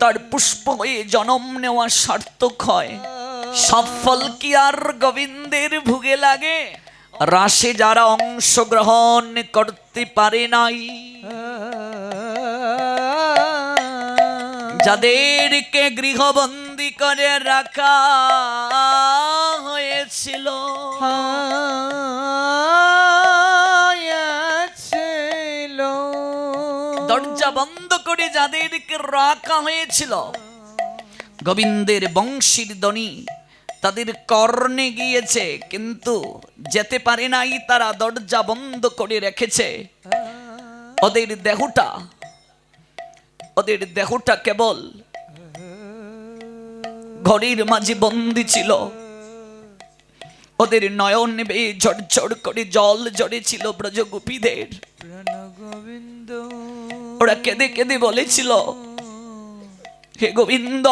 তার পুষ্প হয়ে জনম নেওয়া সার্থক হয়। সফল কি আর গোবিন্দের ভুগে লাগে? রাশে যারা অংশগ্রহণ করতে পারে নাই। যাদেরকে গৃহবন্দী করে রাখা হয়েছিল। ছিল যাদেরকে রাখা হয়েছিল, গোবিন্দের বংশীর দনি তাদের কর্ণে গিয়েছে, কিন্তু যেতে পারে নাই তারা দরজা বন্ধ করে রেখেছে। ওদের দেহটা ওদের দেহটা কেবল ঘরের মাঝে বন্দি ছিল। ওদের নয়ন বেয়ে ঝড় করে জল জড়েছিল ব্রজগোপীদের। ওরা কেঁদে কেঁদে বলেছিল, হে গোবিন্দ,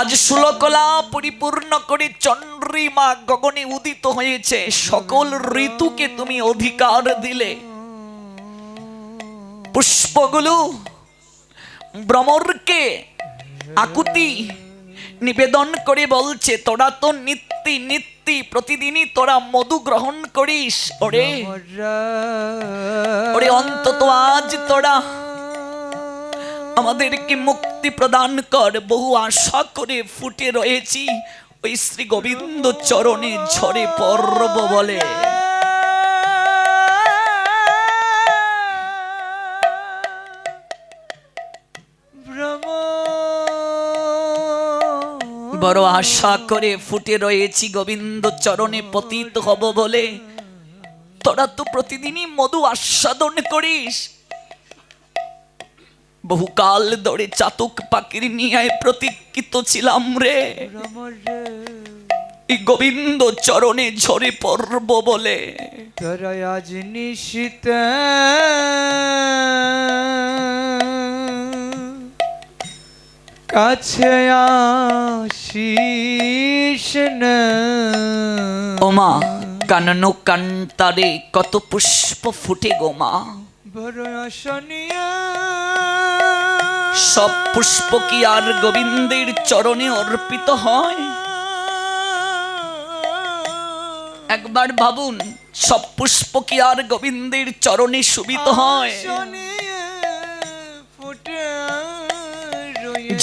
আজ সুলকলা পরিপূর্ণ করে চন্দ্রিমা গগনে উদিত হয়েছে। সকল ঋতুকে তুমি অধিকার দিলে। পুষ্পগুলো ভ্রমরকে আকুতি নিবেদন করে বলছে, তোরা তো নিত্যি নিত্যি প্রতিদিনই তোরা মধু গ্রহণ করিস, ওরে। ওরে অন্তত আজ তোরা আমাদেরকে মুক্তি প্রদান কর। বহু আশা করে ফুটে রয়েছি, ওই শ্রী গোবিন্দ চরণে ঝরে পর্ব বলে। বড় আশা করে ফুটে রয়েছি, গোবিন্দ চরণে পতিত হব বলে। তোরা তো প্রতিদিনই মধু আস্বাদন করিস। বহুকাল ধরে চাতক পাখির নিয়ে প্রতীক্ষিত ছিলাম রে। গোবিন্দ চরণে ঝরে পর্ব বলে। তোরা আজ নিশিত কাছে ওমা কাননো কান্তারে কত পুষ্প ফুটে গোমা সব পুষ্প কি আর গোবিন্দের চরণে অর্পিত হয়? একবার ভাবুন সব পুষ্প কি আর গোবিন্দের চরণে সুবিত হয়?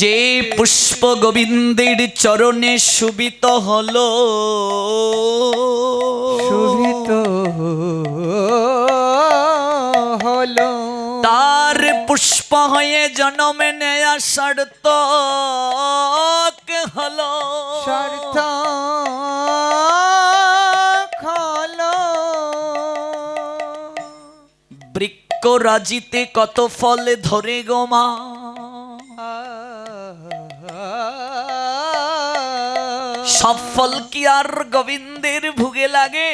যে পুষ্প গোবিন্দের চরণে সুবিত হলো। শোভিত হলো। তার পুষ্প হয়ে জনমে নেয়া সার্থক হলো। সার্থক হলো। বৃক্ষ রাজিতে কত ফল ধরে গোমা সব ফল কি আর গোবিন্দের ভুগে লাগে?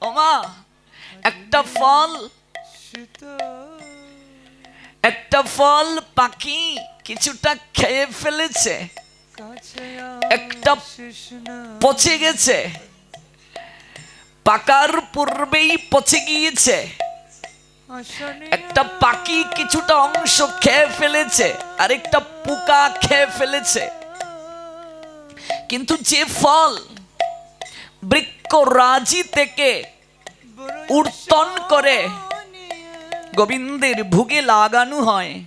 ওমা, একটা ফল একটা ফল পাখি কিছুটা খেয়ে ফেলেছে। একটা পচে গেছে। পাকার পূর্বেই পচে গিয়েছে। একটা পাখি কিছুটা অংশ খেয়ে ফেলেছে, আরেকটা পোকা খেয়ে ফেলেছে। কিন্তু যে ফল বৃক্ষ রাজি থেকে উর্তন করে গোবিন্দের ভুগে লাগানো হয়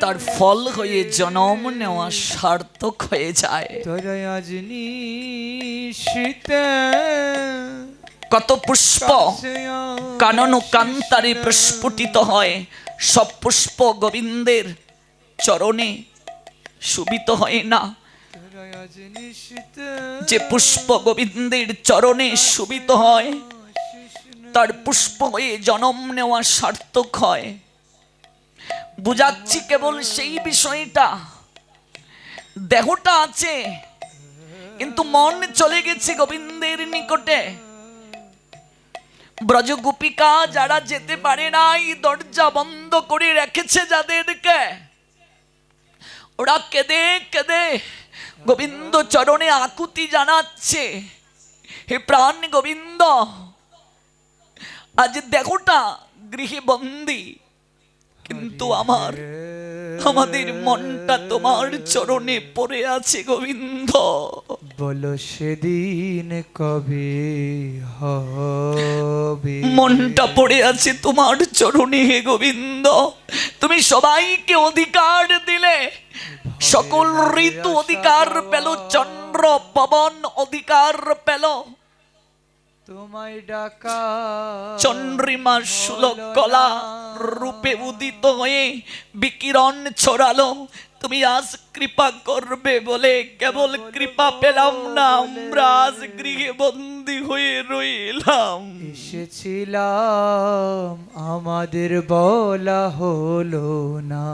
তার ফল হয়ে জনম নেওয়া সার্থক হয়ে যায়। কত পুষ্প কানন কান্তারে প্রস্ফুটিত হয় সব পুষ্প গোবিন্দের চরণে সুবিত হয় না। যে পুষ্প গোবিন্দের চরণে সুবিত হয়, তার পুষ্প হয়ে জনম নেওয়া সার্থক হয়। বুঝাচ্ছি কেবল সেই বিষয়টা। দেহটা আছে, কিন্তু মন চলে গেছে গোবিন্দের নিকটে। ব্রজগোপিকা যারা যেতে পারে নাই, দরজা বন্ধ করে রেখেছে যাদেরকে। ওরা কেঁদে কেঁদে গোবিন্দ চরণে আকুতি জানাচ্ছে। হে প্রাণ গোবিন্দ আজ দেখোটা গৃহে বন্দি। কিন্তু আমার আমাদের মনটা তোমার চরণে পড়ে আছে গোবিন্দ। বলো সেদিন কবে হবে? মনটা পড়ে আছে তোমার চরণে হে গোবিন্দ। তুমি সবাইকে অধিকার দিলে সকল ঋতু অধিকার পেল চন্দ্র পবন অধিকার পেল। তোমায় ডাকা চন্দ্রিমা সুলক কলা রূপে উদিত হয়ে বিকিরণ ছড়ালো। তুমি আজ কৃপা করবে বলে কেবল কৃপা পেলাম না আমরা আজ গৃহে বন্দি হয়ে রইলাম। এসেছিলাম আমাদের বলা হলো না।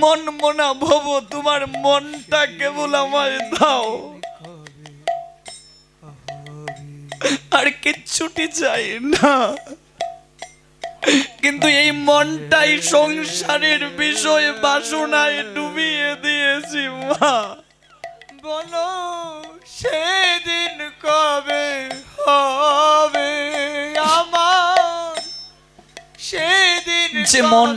মন মনা ভব তোমার মনটা কেবল আমায় দাও। আর কিচ্ছুটি চাই না। কিন্তু এই মনটাই সংসারের বিষয় বাসনায় ডুবিয়ে দিয়েছি মা। বলো সেদিন কবে হবে আমার? সেদিন যে মন?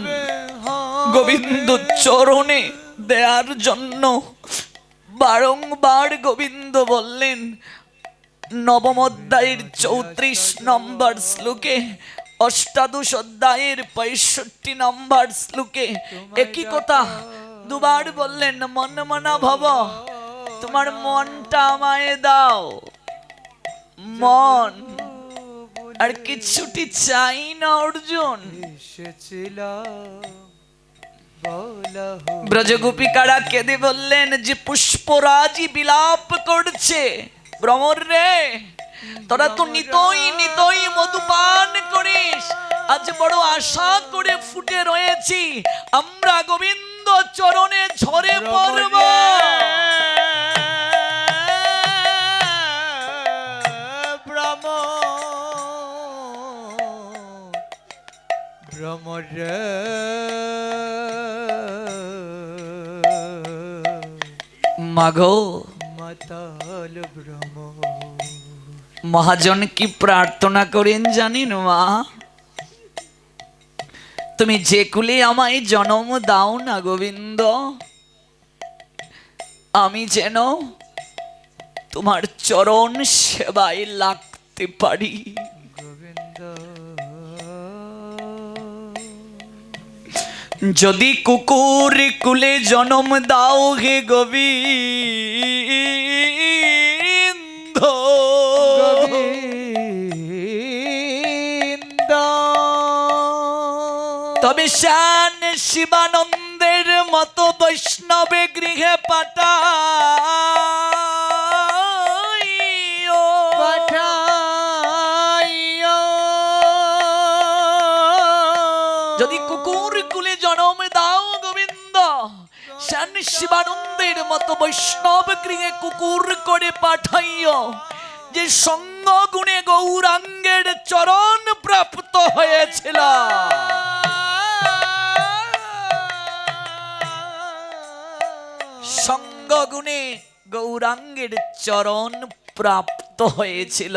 গোবিন্দ চরণে দেয়ার জন্য বারংবার গোবিন্দ বললেন, নবম অধ্যায়ের চৌত্রিশ নম্বর শ্লোকে, অষ্টাদশ অধ্যায়ের পঁয়ষট্টি নম্বর শ্লোকে একই কথা দুবার বললেন, মন মনা ভব, তোমার মনটা আমায় দাও। মন আর কিছুটি চাই না অর্জুন। ব্রজগোপিকারা কেঁদে বললেন যে পুষ্পরাজি বিলাপ করছে। ভ্রমর রে তোরা তো নিতই নিতই মধুপান করিস। আজ বড় আশা করে ফুটে রয়েছি। আমরা গোবিন্দ চরণে ঝরে পড়ব। ভ্রমর। মাগো মহাজন কি প্রার্থনা করেন জানেন মা? তুমি যে কুলে আমায় জন্ম দাও না গোবিন্দ আমি যেন তোমার চরণ সেবায় লাগতে পারি। যদি কুকুর কুলে জনম দাও হে গোবিন্দ। তবে শান শিবানন্দের মতো বৈষ্ণবে গৃহে পাঠাইও যদি কুকুর কুলে জনম দাও গোবিন্দ, শান শিবানন্দের মতো বৈষ্ণব গৃহে কুকুর করে পাঠাইও, যে সঙ্গ গুণে গৌরাঙ্গের চরণ প্রাপ্ত হয়েছিল। সঙ্গ গুণে গৌরাঙ্গের চরণ প্রাপ্ত হয়েছিল।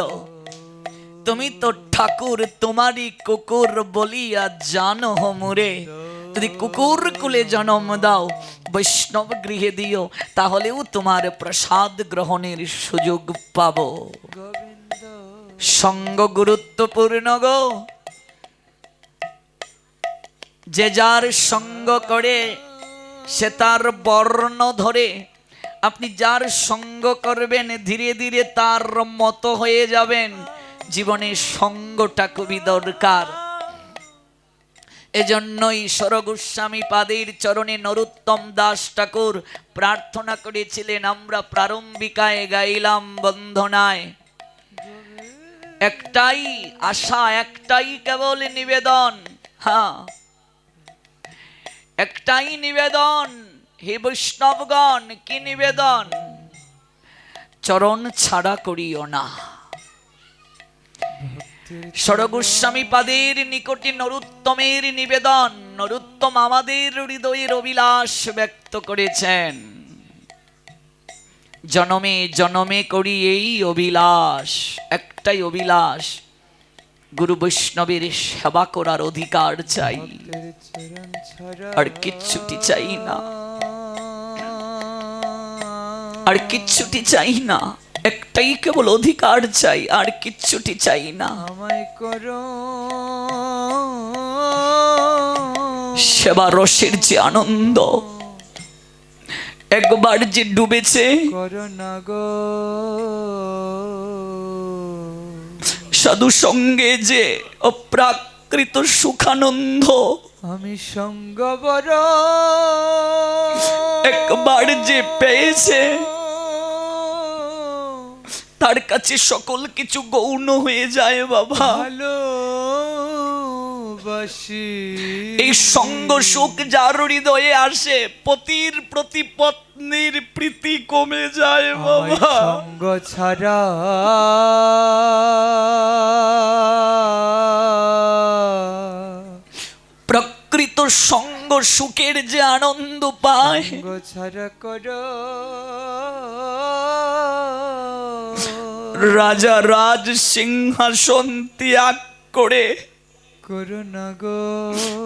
তুমি তো ঠাকুর, তোমারই কুকুর বলিয়া জানো মুরে যদি কুকুর কুলে জন্ম দাও, বৈষ্ণব গৃহে দিও, তাহলেও তোমার প্রসাদ গ্রহণের সুযোগ পাবো। সঙ্গ গুরুত্বপূর্ণ গো। যে যার সঙ্গ করে, সে তার বর্ণ ধরে। আপনি যার সঙ্গ করবেন, ধীরে ধীরে তার মতো হয়ে যাবেন। জীবনে সঙ্গটা খুবই দরকার। এজন্যই সরগোস্বামী পাদের চরণে নরোত্তম দাস ঠাকুর প্রার্থনা করেছিলেন, আমরা প্রারম্ভিকায় গাইলাম বন্ধনায়। একটাই আশা, একটাই কেবল নিবেদন হ্যাঁ। একটাই নিবেদন, হে বৈষ্ণবগণ, কি নিবেদন? চরণ ছাড়া করিও না। সরগোস্বামী পাদের নিকটে নরুত্তমের নিবেদন, নরুত্তম আমাদের হৃদয়ের অভিলাষ ব্যক্ত করেছেন। জনমে জনমে করি এই অভিলাষ, একটাই অভিলাষ, গুরু বৈষ্ণবের সেবা করার অধিকার চাই। আর কিচ্ছুটি চাই না। আর কিচ্ছুটি চাই না। একটাই কেবল অধিকার চাই আর কিচ্ছুটি চাই না। আমায় করো। সেবা রসের যে আনন্দ একবার যে ডুবেছে সাধু সঙ্গে যে অপ্রাকৃত সুখানন্দ আমি সঙ্গ একবার যে পেয়েছে তার কাছে সকল কিছু গৌণ হয়ে যায় বাবা। ভালো এই সঙ্গ সুখ যার হৃদয়ে আসে পতির প্রতি পত্নীর প্রীতি কমে যায় বাবা। সঙ্গ ছাড়া প্রকৃত সঙ্গ সুখের যে আনন্দ পায়। ছাড়া করো। রাজা রাজ সিংহাসন ত্যাগ করে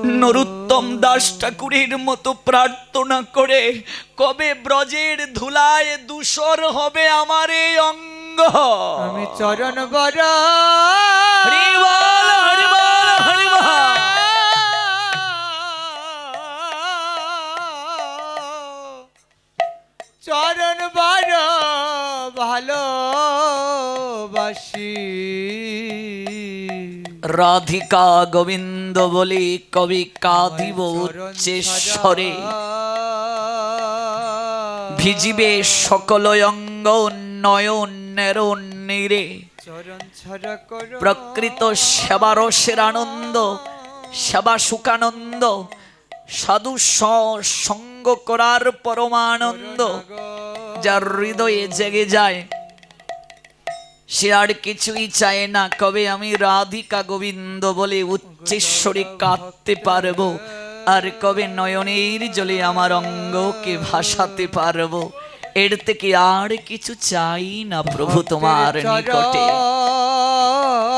নরুত্তম দাস ঠাকুরের মতো প্রার্থনা করে কবে ব্রজের ধুলায় দূষর হবে আমার এই অঙ্গ? আমি চরণ বল। চরণ বড় ভালো বাসি রাধিকা গোবিন্দ বলে কবি কাঁদিব উচ্চেশ্বরে। ভিজিবে সকল অঙ্গ নয়নের নীরে প্রকৃত সেবারসের আনন্দ সেবা সুখানন্দ সাধু সঙ্গ করার পরমানন্দ যার হৃদয়ে জেগে যায় সে আর কিছুই চায় না। কবে আমি রাধিকা গোবিন্দ বলে উচ্চেশ্বরে কাঁদতে পারব? আর কবে নয়নের জলে আমার অঙ্গকে ভাসাতে পারব? এর থেকে আর কিছু চাই না প্রভু তোমার নিকটে।